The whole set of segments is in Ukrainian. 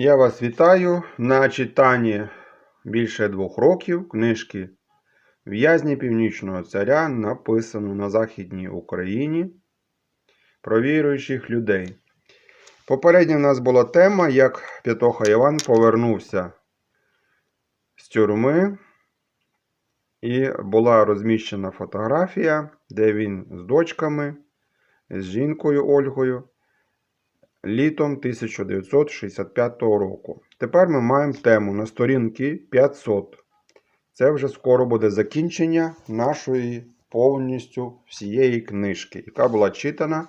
Я вас вітаю на читанні більше двох років книжки В'язні Північного Царя, написану на Західній Україні про віруючих людей. Попередньо в нас була тема, як Петоха Іван повернувся з тюрми, і була розміщена фотографія, де він з дочками, з жінкою Ольгою літом 1965 року. Тепер ми маємо тему на сторінки 500. Це вже скоро буде закінчення нашої повністю всієї книжки, яка була читана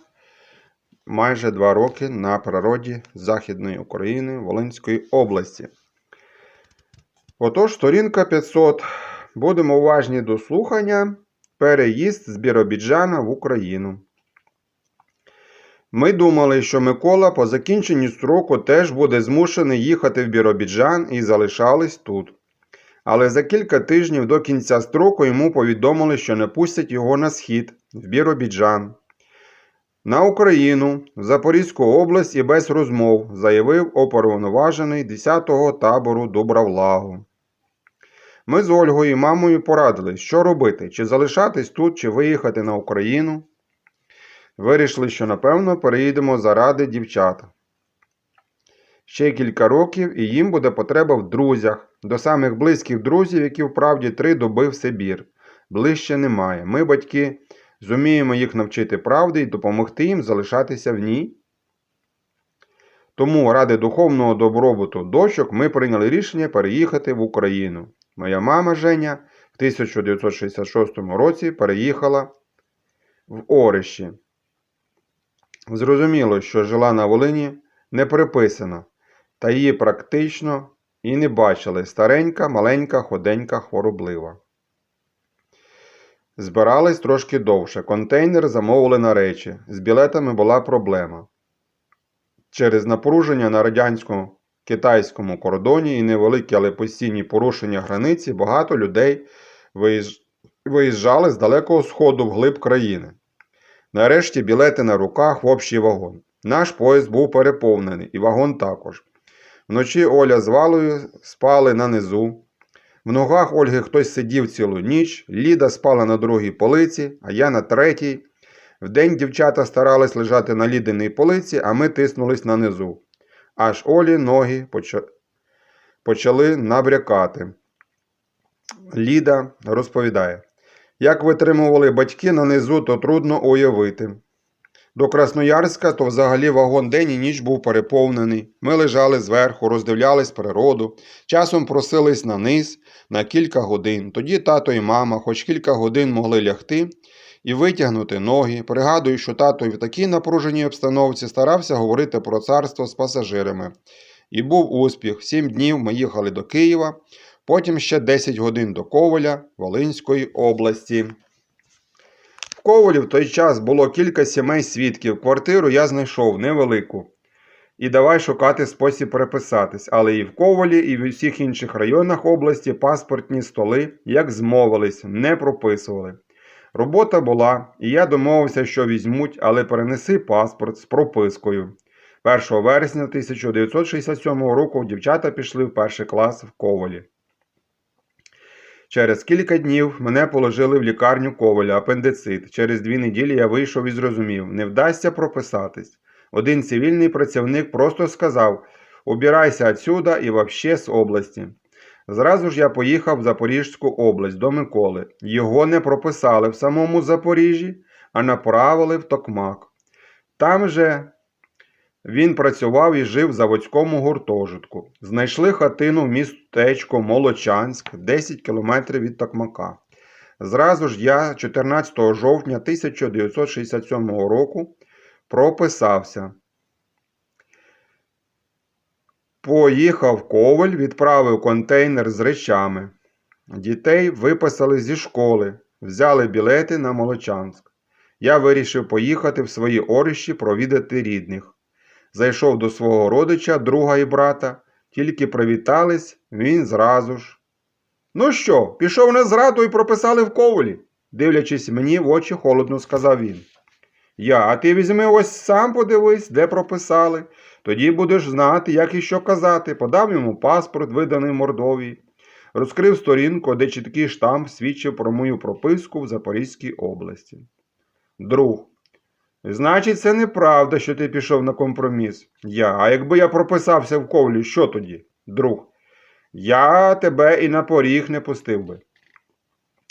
майже два роки на природі Західної України Волинської області. Отож, сторінка 500. Будемо уважні до слухання. Переїзд з Біробіджана в Україну. Ми думали, що Микола по закінченні строку теж буде змушений їхати в Біробіджан і залишались тут. Але за кілька тижнів до кінця строку йому повідомили, що не пустять його на схід, в Біробіджан. На Україну, в Запорізьку область і без розмов заявив оповноважений 10-го табору Добравлагу. Ми з Ольгою і мамою порадили, що робити, чи залишатись тут, чи виїхати на Україну. Вирішили, що напевно переїдемо заради дівчат. Ще кілька років і їм буде потреба в друзях, до самих близьких друзів, які вправді три доби в Сибір. Ближче немає. Ми, батьки, зуміємо їх навчити правди і допомогти їм залишатися в ній. Тому ради духовного добробуту дочок ми прийняли рішення переїхати в Україну. Моя мама Женя в 1966 році переїхала в Ориші. Зрозуміло, що жила на Волині не приписана, та її практично і не бачили старенька, маленька, ходенька, хвороблива. Збирались трошки довше. Контейнер замовили на речі. З білетами була проблема. Через напруження на радянсько-китайському кордоні і невеликі, але постійні порушення границі багато людей виїжджали з далекого сходу вглиб країни. Нарешті білети на руках в общий вагон. Наш поїзд був переповнений, і вагон також. Вночі Оля з Валою спали на низу. В ногах Ольги хтось сидів цілу ніч, Ліда спала на другій полиці, а я на третій. Вдень дівчата старались лежати на лідиній полиці, а ми тиснулись на низу. Аж Олі ноги почали набрякати. Ліда розповідає. Як витримували батьки на низу, то трудно уявити. До Красноярська то взагалі вагон день і ніч був переповнений. Ми лежали зверху, роздивлялись природу, часом просились на низ на кілька годин. Тоді тато і мама хоч кілька годин могли лягти і витягнути ноги. Пригадую, що тато в такій напруженій обстановці старався говорити про царство з пасажирами. І був успіх. Сім днів ми їхали до Києва, потім ще 10 годин до Коваля Волинської області. В Ковалі в той час було кілька сімей свідків. Квартиру я знайшов невелику. І давай шукати спосіб переписатись. Але і в Ковалі, і в усіх інших районах області паспортні столи, як змовились, не прописували. Робота була, і я домовився, що візьмуть, але перенеси паспорт з пропискою. 1 вересня 1967 року дівчата пішли в перший клас в Ковалі. Через кілька днів мене положили в лікарню Коваля, апендицит. Через дві неділі я вийшов і зрозумів, не вдасться прописатись. Один цивільний працівник просто сказав: убирайся отсюда і вообще з області. Зразу ж я поїхав в Запорізьку область до Миколи. Його не прописали в самому Запоріжжі, а направили в Токмак. Там же він працював і жив в заводському гуртожитку. Знайшли хатину в містечко Молочанськ, 10 кілометрів від Токмака. Зразу ж я 14 жовтня 1967 року прописався. Поїхав Коваль, відправив контейнер з речами. Дітей виписали зі школи, взяли білети на Молочанськ. Я вирішив поїхати в свої орищі провідати рідних. Зайшов до свого родича, друга і брата, тільки привітались, він зразу ж. Ну що, пішов на зраду і прописали в ковалі? Дивлячись мені в очі, холодно сказав він. Я, а ти візьми ось сам подивись, де прописали. Тоді будеш знати, як і що казати. Подав йому паспорт, виданий Мордовії. Розкрив сторінку, де чіткий штамп свідчив про мою прописку в Запорізькій області. Друг. Значить, це неправда, що ти пішов на компроміс. Я. А якби я прописався в ковлі, що тоді? Друг. Я тебе і на поріг не пустив би.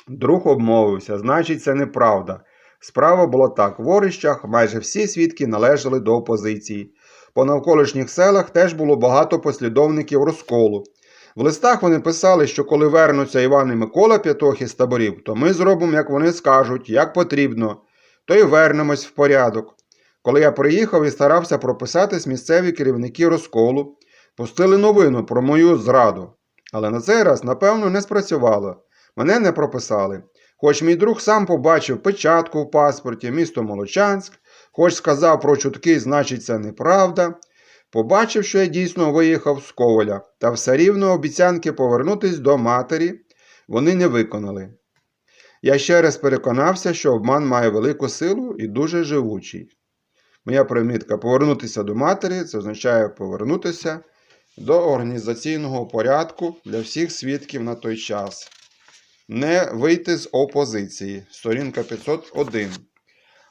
Друг обмовився, значить, це неправда. Справа була так: в Орищах майже всі свідки належали до опозиції. По навколишніх селах теж було багато послідовників розколу. В листах вони писали, що коли вернуться Іван і Микола П'ятохи з таборів, то ми зробимо, як вони скажуть, як потрібно, то й вернемось в порядок. Коли я приїхав і старався прописатись, місцеві керівники розколу пустили новину про мою зраду. Але на цей раз, напевно, не спрацювало. Мене не прописали. Хоч мій друг сам побачив печатку в паспорті, місто Молочанськ, хоч сказав про чутки, значить, це неправда. Побачив, що я дійсно виїхав з Коваля, та все рівно обіцянки повернутись до матері вони не виконали. Я ще раз переконався, що обман має велику силу і дуже живучий. Моя примітка повернутися до матері це означає повернутися до організаційного порядку для всіх свідків на той час. Не вийти з опозиції. Сторінка 501.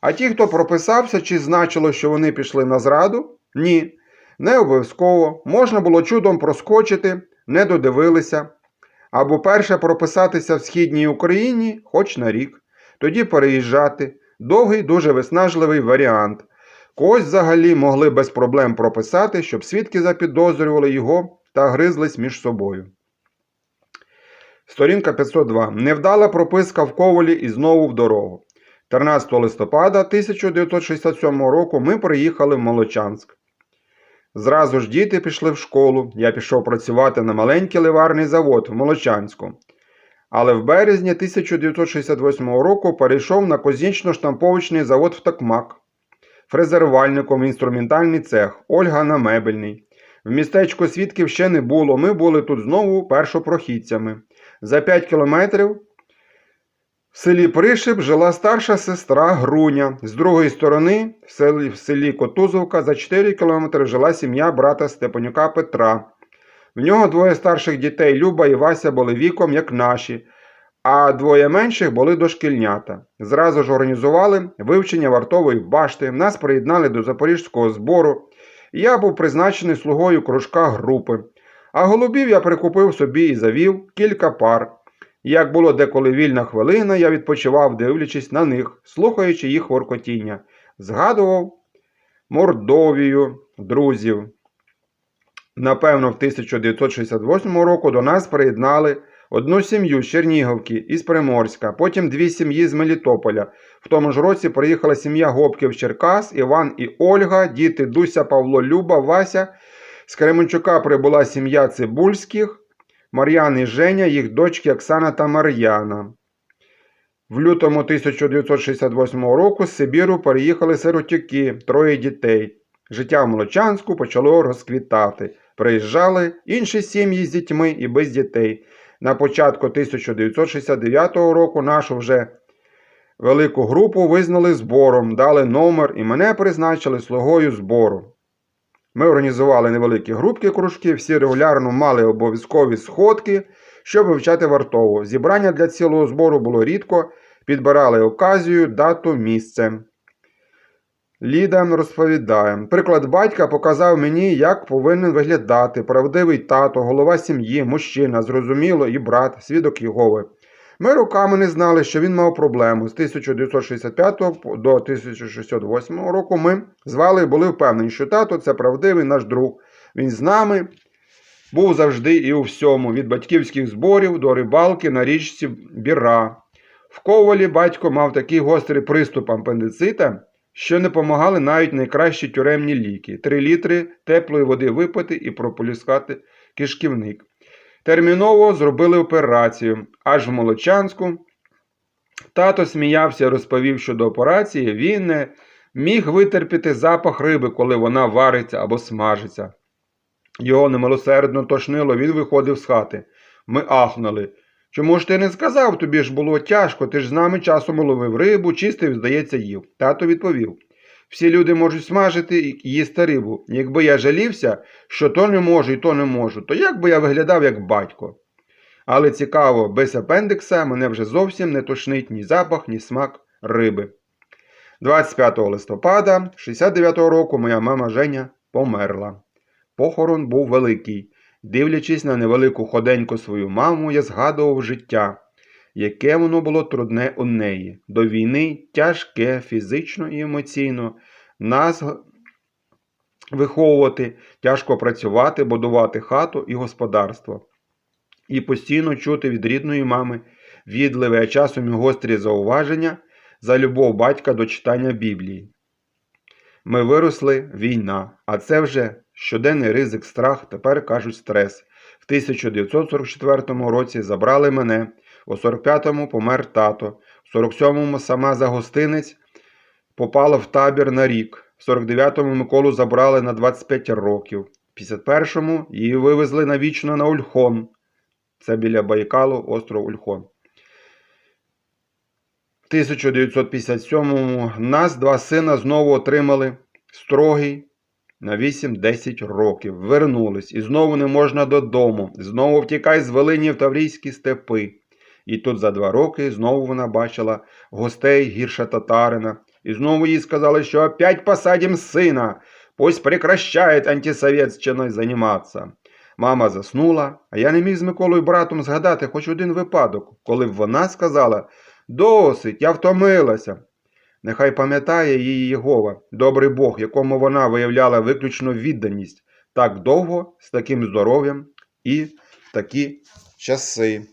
А ті, хто прописався, чи значило, що вони пішли на зраду? Ні. Не обов'язково. Можна було чудом проскочити, не додивилися. Або перше прописатися в східній Україні хоч на рік, тоді переїжджати. Довгий, дуже виснажливий варіант. Когось взагалі могли без проблем прописати, щоб свідки запідозрювали його та гризлись між собою. Сторінка 502. Невдала прописка в Ковалі і знову в дорогу. 13 листопада 1967 року ми приїхали в Молочанськ. Зразу ж діти пішли в школу. Я пішов працювати на маленький ливарний завод в Молочанську. Але в березні 1968 року перейшов на козінчно-штамповочний завод в Токмак, фрезерувальником інструментальний цех, Ольга на мебельний. В містечку свідків ще не було. Ми були тут знову першопрохідцями. За 5 кілометрів в селі Пришип жила старша сестра Груня. З другої сторони, в селі, в селі Котузовка, за 4 кілометри жила сім'я брата Степанюка Петра. В нього двоє старших дітей Люба і Вася були віком, як наші, а двоє менших були дошкільнята. Зразу ж організували вивчення вартової башти, нас приєднали до запорізького збору. Я був призначений слугою кружка групи. А голубів я прикупив собі і завів кілька пар. Як було деколи вільна хвилина, я відпочивав, дивлячись на них, слухаючи їх воркотіння, згадував Мордовію, друзів. Напевно, в 1968 року до нас приєднали одну сім'ю з Чернігівки із Приморська, потім дві сім'ї з Мелітополя. В тому ж році приїхала сім'я Гопків Черкас, Іван і Ольга, діти Дуся, Павло, Люба, Вася. З Кременчука прибула сім'я Цибульських, Мар'ян і Женя, їх дочки Оксана та Мар'яна. В лютому 1968 року з Сибіру переїхали сиротюки, троє дітей. Життя в Молочанську почало розквітати. Приїжджали інші сім'ї з дітьми і без дітей. На початку 1969 року нашу вже велику групу визнали збором, дали номер і мене призначили слугою збору. Ми організували невеликі групки кружки, всі регулярно мали обов'язкові сходки, щоб вивчати вартову. Зібрання для цілого збору було рідко, підбирали оказію, дату, місце. Ліда розповідає, приклад батька показав мені, як повинен виглядати правдивий тато, голова сім'ї, мужчина, зрозуміло, і брат, свідок Єгови. Ми роками не знали, що він мав проблему. З 1965 до 1968 року ми звали і були впевнені, що тато це правдивий наш друг. Він з нами був завжди і у всьому, від батьківських зборів до рибалки на річці Біра. В ковалі батько мав такий гострий приступ апендицита, що не помагали навіть найкращі тюремні ліки: три літри теплої води випити і прополіскати кишківник. Терміново зробили операцію аж в Молочанську. Тато сміявся розповів, що до операції він не міг витерпіти запах риби, коли вона вариться або смажиться. Його немилосердно тошнило, він виходив з хати. Ми ахнули. Чому ж ти не сказав? Тобі ж було тяжко, ти ж з нами часом ловив рибу, чистив, здається, їв. Тато відповів. Всі люди можуть смажити і їсти рибу. Якби я жалівся, що то не можу і то не можу, то як би я виглядав як батько. Але цікаво, без апендикса мене вже зовсім не тошнить ні запах, ні смак риби. 25 листопада 69-го року моя мама Женя померла. Похорон був великий. Дивлячись на невелику ходеньку свою маму, я згадував життя, яке воно було трудне у неї. До війни тяжке фізично і емоційно. Нас виховувати, тяжко працювати, будувати хату і господарство. І постійно чути від рідної мами відливе, а часом і гострі зауваження за любов батька до читання Біблії. Ми виросли війна, а це вже щоденний ризик, страх, тепер кажуть стрес. В 1944 році забрали мене, у 45-му помер тато, в 47-му сама за гостинець попала в табір на рік, в 49-му Миколу забрали на 25 років, в 51-му її вивезли навічно на Ульхон. Це біля Байкалу, остров Ульхон. В 1957-му нас два сина знову отримали строгий на 8-10 років. Вернулись. І знову не можна додому. Знову втікай з Волині в Таврійські степи. І тут за два роки знову вона бачила гостей гірша татарина. І знову їй сказали, що опять посадим сина. Пусть прекращает антисоветчиною займатися. Мама заснула, а я не міг з Миколою братом згадати хоч один випадок, коли б вона сказала Досить, я втомилася. Нехай пам'ятає її Єгова, добрий Бог, якому вона виявляла виключно відданість так довго, з таким здоров'ям і в такі часи.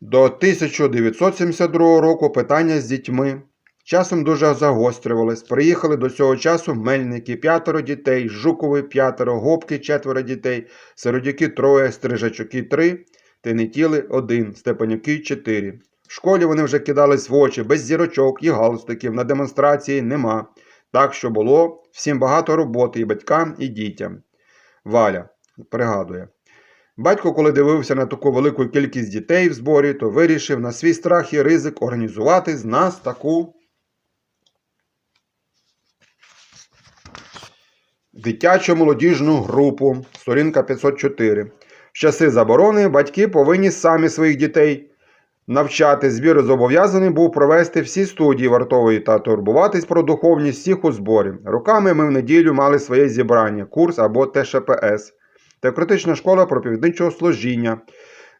До 1972 року питання з дітьми часом дуже загострювались. Приїхали до цього часу мельники, п'ятеро дітей, Жукови п'ятеро, Гопки четверо дітей, Сиродюки троє, Стрижачуки три, Тенетіли один, Степанюки чотири. В школі вони вже кидались в очі, без зірочок і галстуків, на демонстрації нема. Так що було всім багато роботи і батькам, і дітям. Валя пригадує. Батько, коли дивився на таку велику кількість дітей в зборі, то вирішив на свій страх і ризик організувати з нас таку дитячу молодіжну групу, сторінка 504. В часи заборони батьки повинні самі своїх дітей навчати. Збір зобов'язаний був провести всі студії вартової та турбуватись про духовність всіх у зборі. Роками ми в неділю мали своє зібрання, курс або ТШПС. Теократична школа проповідничого служіння.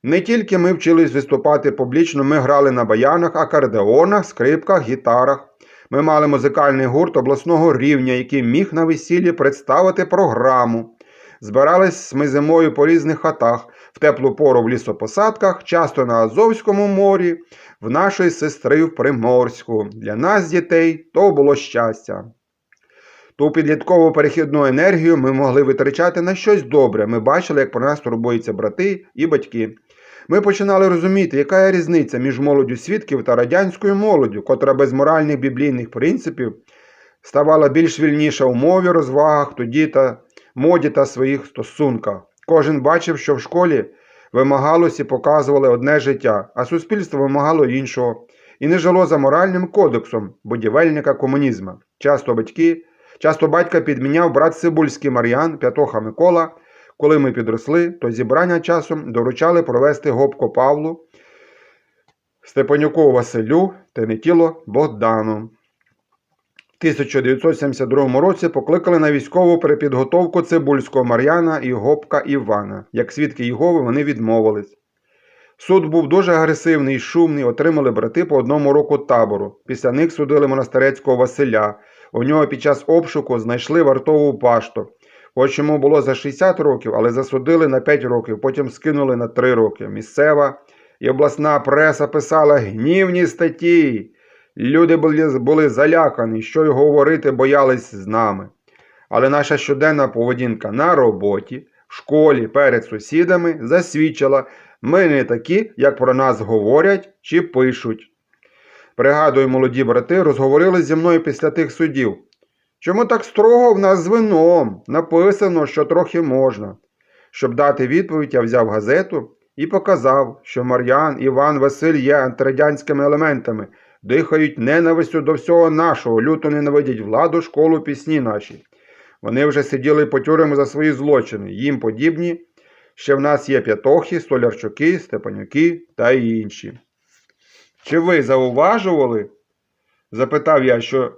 Не тільки ми вчились виступати публічно, ми грали на баянах, акордеонах, скрипках, гітарах. Ми мали музикальний гурт обласного рівня, який міг на весіллі представити програму. Збирались ми зимою по різних хатах, в теплу пору в лісопосадках, часто на Азовському морі, в нашої сестри в Приморську. Для нас, дітей, то було щастя. Ту підліткову перехідну енергію ми могли витрачати на щось добре. Ми бачили, як про нас турбуються брати і батьки. Ми починали розуміти, яка є різниця між молоддю свідків та радянською молоддю, котра без моральних біблійних принципів ставала більш вільніша у мові, розвагах, тоді та моді та своїх стосунках. Кожен бачив, що в школі вимагалось і показували одне життя, а суспільство вимагало іншого, і не жило за моральним кодексом будівельника комунізму. Часто батьки, часто батька підміняв брат Цибульський Мар'ян, П'ятоха Микола. Коли ми підросли, то зібрання часом доручали провести Гопко Павлу, Степанюку Василю, Тенетіло Богдану. В 1972 році покликали на військову перепідготовку Цибульського Мар'яна і Гопка Івана. Як свідки Єгови, вони відмовились. Суд був дуже агресивний і шумний, отримали брати по одному року табору. Після них судили монастирецького Василя. У нього під час обшуку знайшли вартову пашту. Хоч йому було за 60 років, але засудили на 5 років, потім скинули на 3 роки. Місцева і обласна преса писала гнівні статті. Люди були, були залякані, що й говорити боялись з нами. Але наша щоденна поведінка на роботі, в школі, перед сусідами засвідчила, ми не такі, як про нас говорять чи пишуть. Пригадую, молоді брати розговорили зі мною після тих судів. Чому так строго в нас з вином? Написано, що трохи можна. Щоб дати відповідь, я взяв газету і показав, що Мар'ян, Іван, Василь є антирадянськими елементами. дихають ненавистю до всього нашого, люто ненавидять владу, школу, пісні наші. Вони вже сиділи по тюрмах за свої злочини. Їм подібні. Ще в нас є П'ятохи, Столярчуки, Степанюки та інші. Чи ви зауважували? запитав я, що,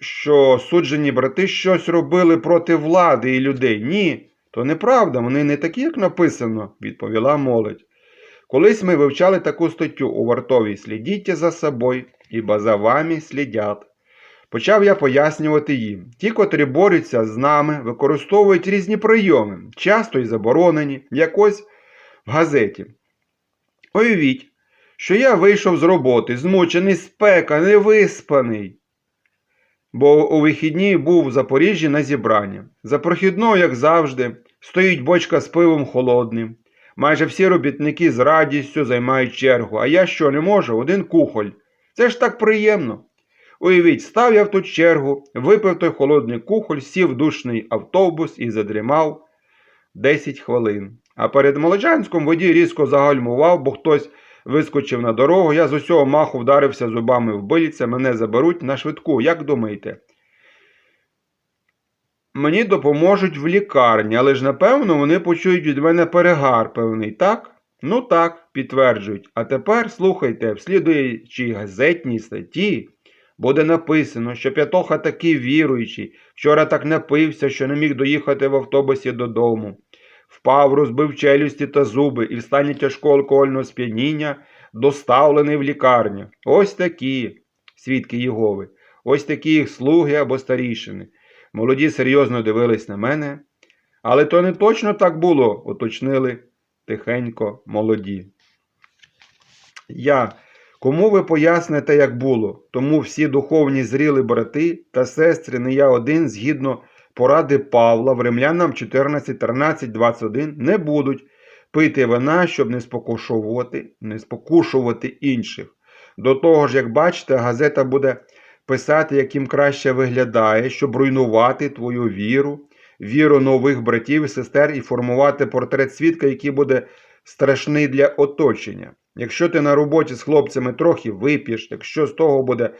що суджені брати щось робили проти влади і людей. Ні, то неправда, вони не такі, як написано, відповіла молодь. Колись ми вивчали таку статтю у вартовій слідіть за собою, ібо за вами слідять. Почав я пояснювати їм. Ті, котрі борються з нами, використовують різні прийоми, часто й заборонені, якось в газеті. Уявіть, що я вийшов з роботи, змучений спека, невиспаний. Бо у вихідні був в Запоріжжі на зібрання. За прохідною, як завжди, стоїть бочка з пивом холодним. Майже всі робітники з радістю займають чергу, а я що не можу, один кухоль. Це ж так приємно. Уявіть, став я в ту чергу, випив той холодний кухоль, сів в душний автобус і задрімав 10 хвилин. А перед Молочанськом водій різко загальмував, бо хтось вискочив на дорогу. Я з усього маху вдарився зубами в бильце, мене заберуть на швидку. Як думаєте? Мені допоможуть в лікарні, але ж напевно вони почують від мене перегар певний, так? Ну так, підтверджують. А тепер слухайте, в слідуючій газетній статті буде написано, що П'ятоха такий віруючий, вчора так напився, що не міг доїхати в автобусі додому. Впав, розбив челюсті та зуби і в стані тяжкого алкогольного сп'яніння доставлений в лікарню. Ось такі свідки Єгови, ось такі їх слуги або старішини. Молоді серйозно дивились на мене. Але то не точно так було, уточнили тихенько молоді. Я, кому ви поясните, як було? Тому всі духовні зріли брати та сестри, не я один, згідно поради Павла в римлянам 14, 13, 21, не будуть пити вина, щоб не спокушувати, не спокушувати інших. До того ж, як бачите, газета буде писати, як їм краще виглядає, щоб руйнувати твою віру, віру нових братів і сестер і формувати портрет свідка, який буде страшний для оточення. Якщо ти на роботі з хлопцями трохи вип'єш, якщо з того буде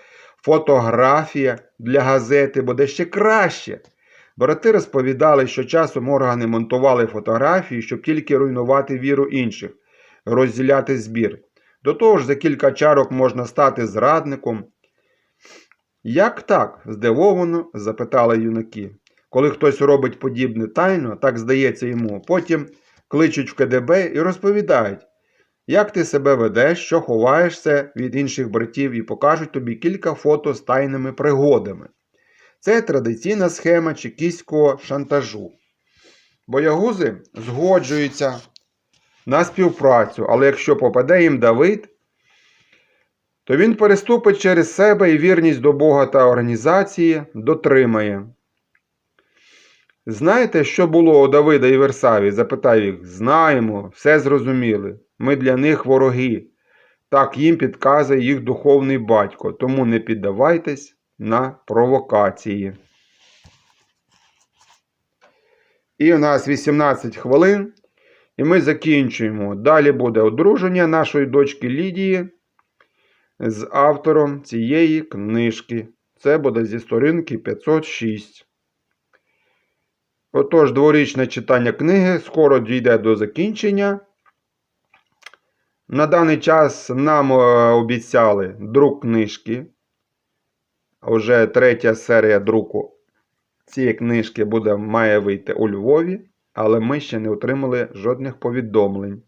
фотографія для газети, буде ще краще. Брати розповідали, що часом органи монтували фотографії, щоб тільки руйнувати віру інших, розділяти збір. До того ж, за кілька чарок можна стати зрадником. Як так? здивовано запитали юнаки. Коли хтось робить подібне тайно, так здається йому, потім кличуть в КДБ і розповідають, як ти себе ведеш, що ховаєшся від інших братів і покажуть тобі кілька фото з тайними пригодами. Це традиційна схема чекістського шантажу. Боягузи згоджуються на співпрацю, але якщо попаде їм Давид, то він переступить через себе і вірність до Бога та організації дотримає. Знаєте, що було у Давида і Версаві? запитав їх. Знаємо, все зрозуміли. Ми для них вороги. Так їм підказує їх духовний батько, тому не піддавайтесь на провокації. І у нас 18 хвилин. І ми закінчуємо. Далі буде одруження нашої дочки Лідії з автором цієї книжки. Це буде зі сторінки 506. Отож, дворічне читання книги скоро дійде до закінчення. На даний час нам е, обіцяли друк книжки. Вже третя серія друку цієї книжки буде, має вийти у Львові, але ми ще не отримали жодних повідомлень.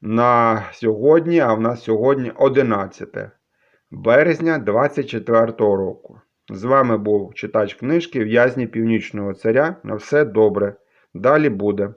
На сьогодні, а в нас сьогодні 11 березня 2024 року. З вами був читач книжки В'язні Північного Царя. На все добре. Далі буде.